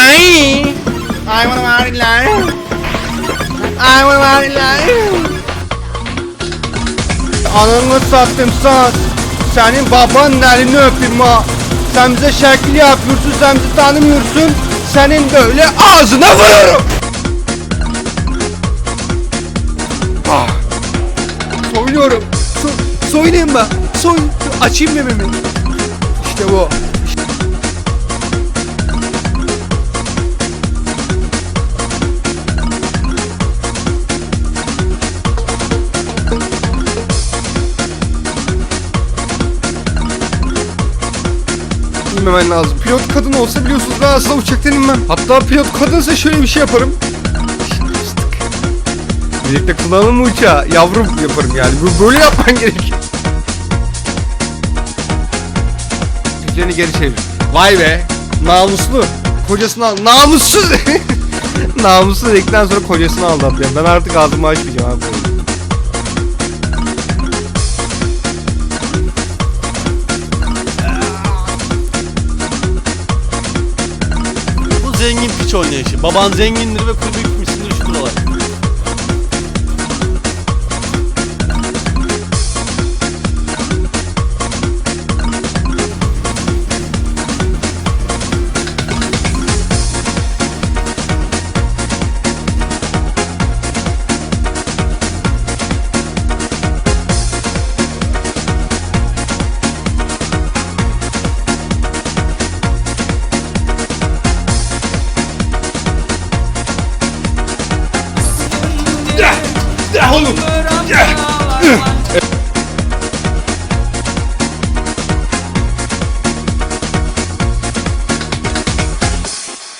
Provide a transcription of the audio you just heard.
I wanna marry life. I wanna marry life. Ananı sattım sat. Senin babanın elini öpeyim ha. Sen bize şekil yapıyorsun, sen bizi tanımıyorsun. Senin böyle ağzına vururum. Ah. Soyunuyorum. So soyunayım ben. Soy. Açayım mememi. İşte bu. İnmemen lazım. Pilot kadın olsa biliyorsunuz ben asla uçaktan inmem. Hatta pilot kadınsa şöyle bir şey yaparım. Birlikte kullanalım mı uçağı? Yavrum yaparım yani. Böyle yapman gerekiyor. Üzerine geri çevir. Vay be. Namuslu. Kocasını al. Namussuz. Namussuz dedikten sonra kocasını aldatıyor. Ben artık ağzımı açmayacağım abi. Zengin piç oynayışı. Baban zengindir ve kulübe gitmişsindir şudur olay. Oğlum.